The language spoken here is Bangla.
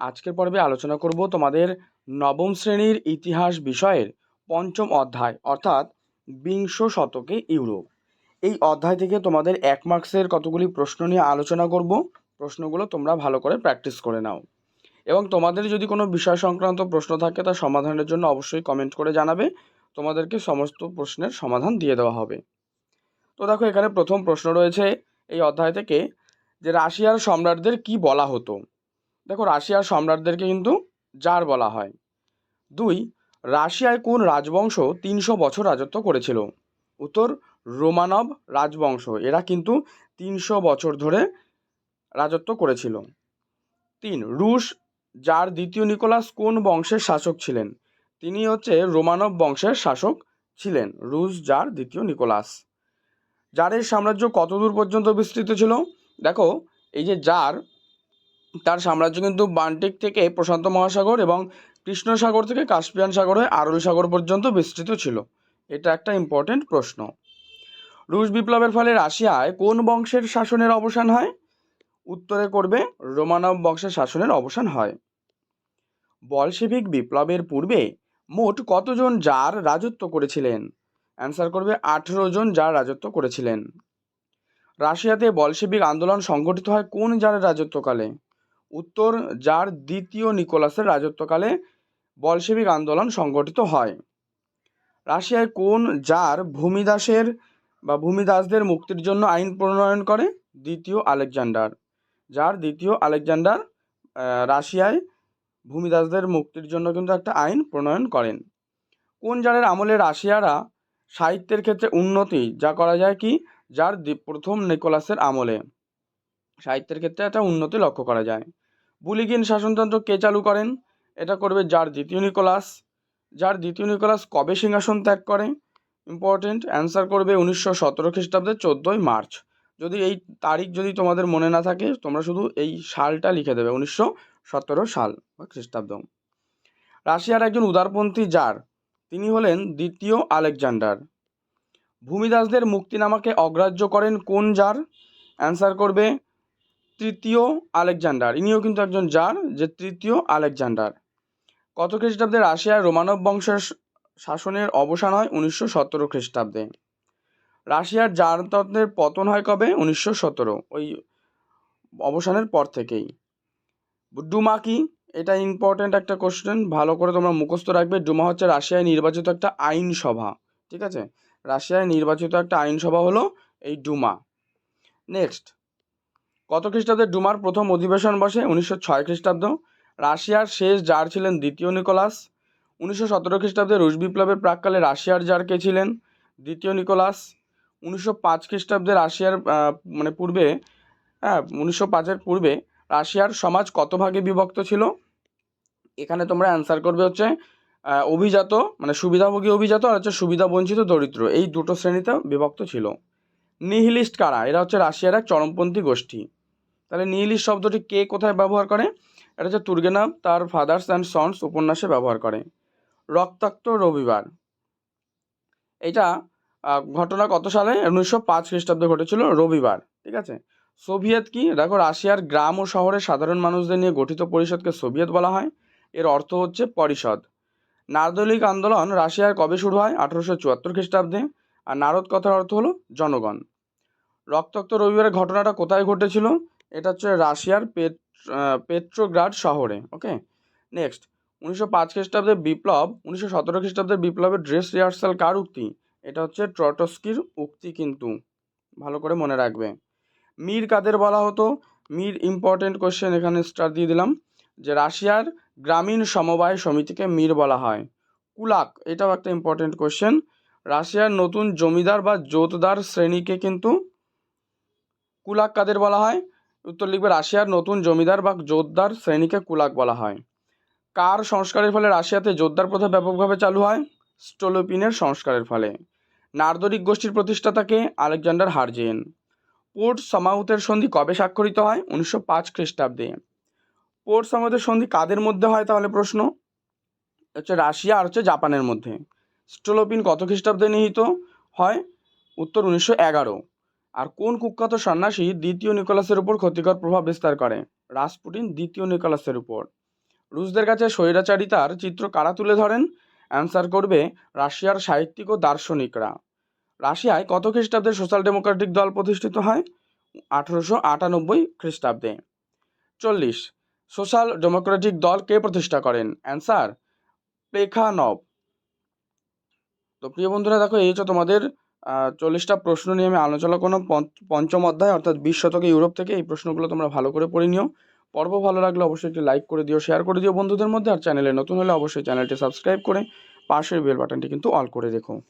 আজকের পর্বে আলোচনা করব তোমাদের নবম শ্রেণির ইতিহাস বিষয়ের পঞ্চম অধ্যায়, অর্থাৎ বিংশ শতকে ইউরোপ। এই অধ্যায় থেকে তোমাদের এক মার্কসের কতগুলি প্রশ্ন নিয়ে আলোচনা করব, প্রশ্নগুলো তোমরা ভালো করে প্র্যাকটিস করে নাও। এবং তোমাদের যদি কোনো বিষয় সংক্রান্ত প্রশ্ন থাকে তা সমাধানের জন্য অবশ্যই কমেন্ট করে জানাবে, তোমাদেরকে সমস্ত প্রশ্নের সমাধান দিয়ে দেওয়া হবে। তো দেখো, এখানে প্রথম প্রশ্ন রয়েছে এই অধ্যায় থেকে যে রাশিয়ার সম্রাটদের কি বলা হতো? দেখো রাশিয়ার সম্রাটদেরকে কিন্তু জার বলা হয়। দুই, রাশিয়ায় কোন রাজবংশ তিনশো বছর রাজত্ব করেছিল? উত্তর, রোমানব রাজবংশ। এরা কিন্তু তিনশো বছর ধরে রাজত্ব করেছিল। তিন, রুশ, যার দ্বিতীয় নিকোলাস কোন বংশের শাসক ছিলেন? তিনি হচ্ছে রোমানব বংশের শাসক ছিলেন, রুশ, যার দ্বিতীয় নিকোলাস। জারের সাম্রাজ্য কতদূর পর্যন্ত বিস্তৃত ছিল? দেখো, এই যে জার তার সাম্রাজ্য কিন্তু বান্টিক থেকে প্রশান্ত মহাসাগর এবং কৃষ্ণ সাগর থেকে কাস্পিয়ান সাগর হয়ে আরল সাগর পর্যন্ত বিস্তৃত ছিল। এটা একটা ইম্পর্টেন্ট প্রশ্ন। রুশ বিপ্লবের ফলে রাশিয়ায় কোন বংশের শাসনের অবসান হয়? উত্তরে করবে, রোমানব বংশের শাসনের অবসান হয়। বলশেভিক বিপ্লবের পূর্বে মোট কতজন যার রাজত্ব করেছিলেন? অ্যান্সার করবে, আঠেরো জন যার রাজত্ব করেছিলেন। রাশিয়াতে বলশেবিক আন্দোলন সংগঠিত হয় কোন যার রাজত্বকালে? উত্তর যার দ্বিতীয় নিকোলাসের রাজত্বকালে বলশেবিক আন্দোলন সংগঠিত হয়। রাশিয়ায় কোন জার ভূমিদাসের বা ভূমিদাসদের মুক্তির জন্য আইন প্রণয়ন করে? দ্বিতীয় আলেকজান্ডার। যার দ্বিতীয় আলেকজান্ডার রাশিয়ায় ভূমিদাসদের মুক্তির জন্য কিন্তু একটা আইন প্রণয়ন করেন। কোন জারের আমলে রাশিয়ারা সাহিত্যের ক্ষেত্রে উন্নতি, যা করা যায় কি? যার প্রথম নিকোলাসের আমলে। সাহিত্যের ক্ষেত্রে একটা উন্নতি লক্ষ্য করা যায়। বুলিগিন শাসনতন্ত্র কে চালু করেন? এটা করবে যার দ্বিতীয় নিকোলাস। যার দ্বিতীয় নিকোলাস কবে সিংহাসন ত্যাগ করে? ইম্পর্টেন্ট অ্যান্সার করবে উনিশশো সতেরো খ্রিস্টাব্দে চোদ্দোই মার্চ। যদি এই তারিখ যদি তোমাদের মনে না থাকে, তোমরা শুধু এই সালটা লিখে দেবে, উনিশশো সতেরো সাল বা খ্রিস্টাব্দ রাশিয়ার একজন উদারপন্থী যার, তিনি হলেন দ্বিতীয় আলেকজান্ডার। ভূমিদাসদের মুক্তিনামাকে অগ্রাহ্য করেন কোন জার অ্যান্সার করবে তৃতীয় আলেকজান্ডার। ইনিও কিন্তু একজন জার যে তৃতীয় আলেকজান্ডার। কত খ্রিস্টাব্দে রাশিয়ার রোমানব বংশের শাসনের অবসান হয় উনিশশো সতেরো খ্রিস্টাব্দে। রাশিয়ার জারতন্ত্রের পতন হয় কবে? উনিশশো সতেরো। ওই অবসানের পর থেকেই। ডুমা কি? এটা ইম্পর্ট্যান্ট একটা কোশ্চেন ভালো করে তোমরা মুখস্থ রাখবে। ডুমা হচ্ছে রাশিয়ায় নির্বাচিত একটা আইনসভা ঠিক আছে? রাশিয়ায় নির্বাচিত একটা আইনসভা হলো এই ডুমা। নেক্সট কত খ্রিস্টাব্দে ডুমার প্রথম অধিবেশন বসে? উনিশশো ছয় খ্রিস্টাব্দ। রাশিয়ার শেষ জার ছিলেন দ্বিতীয় নিকোলাস। উনিশশো সতেরো খ্রিস্টাব্দে রুশ বিপ্লবের প্রাককালে রাশিয়ার জার কে ছিলেন? দ্বিতীয় নিকোলাস। উনিশশো পাঁচ খ্রিস্টাব্দে রাশিয়ার মানে পূর্বে হ্যাঁ উনিশশো পাঁচের পূর্বে রাশিয়ার সমাজ কত ভাগে বিভক্ত ছিল? এখানে তোমরা অ্যান্সার করবে হচ্ছে অভিজাত মানে সুবিধাভোগী অভিজাত আর হচ্ছে সুবিধা বঞ্চিত দরিদ্র। এই দুটো শ্রেণীতে বিভক্ত ছিল। নিহিলিস্ট কারা? এরা হচ্ছে রাশিয়ার এক চরমপন্থী গোষ্ঠী। তাহলে নিহিলিস্ট শব্দটি কে কোথায় ব্যবহার করে? এটা হচ্ছে তুর্গেনাভ, তার ফাদার্স অ্যান্ড সন্স উপন্যাসে ব্যবহার করে। রক্তাক্ত রবিবার। এটা ঘটনা কত সালে? উনিশশো পাঁচ খ্রিস্টাব্দে ঘটেছিল রবিবার, ঠিক আছে? সোভিয়েত কি? দেখো, রাশিয়ার গ্রাম ও শহরের সাধারণ মানুষদের নিয়ে গঠিত পরিষদকে সোভিয়েত বলা হয়। এর অর্থ হচ্ছে পরিষদ। নারদলিক আন্দোলন রাশিয়ার কবে শুরু হয়? আঠারোশো চুয়াত্তর খ্রিস্টাব্দে। আর নারদ কথার অর্থ হলো জনগণ। রক্তাক্ত রবিবারের ঘটনাটা কোথায় ঘটেছিল? এটা হচ্ছে রাশিয়ার পেট পেট্রোগ্রাড শহরে, ওকে? নেক্সট উনিশশো পাঁচ খ্রিস্টাব্দে বিপ্লব, উনিশশো সতেরো খ্রিস্টাব্দের বিপ্লবের ড্রেস রিহার্সাল কার উক্তি? এটা হচ্ছে ট্রটস্কির উক্তি কিন্তু, ভালো করে মনে রাখবে। মীর কাদের বলা হতো? মীর ইম্পর্টেন্ট কোশ্চেন এখানে স্টার দিয়ে দিলাম, যে রাশিয়ার গ্রামীণ সমবায় সমিতিকে মীর বলা হয়। কুলাক, এটাও একটা ইম্পর্টেন্ট কোশ্চেন রাশিয়ার নতুন জমিদার বা জোতদার শ্রেণীকে কিন্তু কুলাক কাদের বলা হয়? উত্তর লিখবে রাশিয়ার নতুন জমিদার বা জোতদার শ্রেণীকে কুলাক বলা হয়। কার সংস্কারের ফলে রাশিয়াতে জোতদার প্রথা ব্যাপকভাবে চালু হয়? স্টোলোপিনের সংস্কারের ফলে। নার্দরিক গোষ্ঠীর প্রতিষ্ঠাতাকে আলেকজান্ডার হারজেন পোর্ট সামাউথের সন্ধি কবে স্বাক্ষরিত হয়? উনিশশো পাঁচ খ্রিস্টাব্দে। পোর্ট সামাউথের সন্ধি কাদের মধ্যে হয় তাহলে প্রশ্ন? হচ্ছে রাশিয়া আর হচ্ছে জাপানের মধ্যে। স্টোলোপিন কত খ্রিস্টাব্দে নিহিত হয়? উত্তর উনিশশো এগারো। আর কোন কুখ্যাত সন্ন্যাসী দ্বিতীয় নিকোলাসের উপর ক্ষতিকর প্রভাব বিস্তার করে? রাসপুটিন দ্বিতীয় নিকোলাসের উপর। রুশদের কাছে স্বৈরাচারিতার চিত্র কারা তুলে ধরেন? অ্যান্সার করবে রাশিয়ার সাহিত্যিক ও দার্শনিকরা। রাশিয়ায় কত খ্রিস্টাব্দে সোশ্যাল ডেমোক্রেটিক দল প্রতিষ্ঠিত হয়? আঠেরোশো আটানব্বই খ্রিস্টাব্দে। চল্লিশ, সোশ্যাল ডেমোক্রেটিক দল কে প্রতিষ্ঠা করেন? অ্যান্সার প্লেখানভ তো প্রিয় বন্ধুরা, দেখো, এই হচ্ছে তোমাদের চল্লিশটা প্রশ্ন নিয়ে আমি আলোচনা করলাম। পঞ্চ- পঞ্চম অধ্যায়, অর্থাৎ বিশ শতকে ইউরোপ থেকে এই প্রশ্নগুলো তোমরা ভালো করে পড়ে নিও। পর্ব ভালো লাগলে অবশ্যই একটি লাইক করে দিও, শেয়ার করে দিও বন্ধুদের মধ্যে। আর চ্যানেলে নতুন হলে অবশ্যই চ্যানেলটি সাবস্ক্রাইব করে পাশের বেল বাটনটি কিন্তু অল করে রেখো।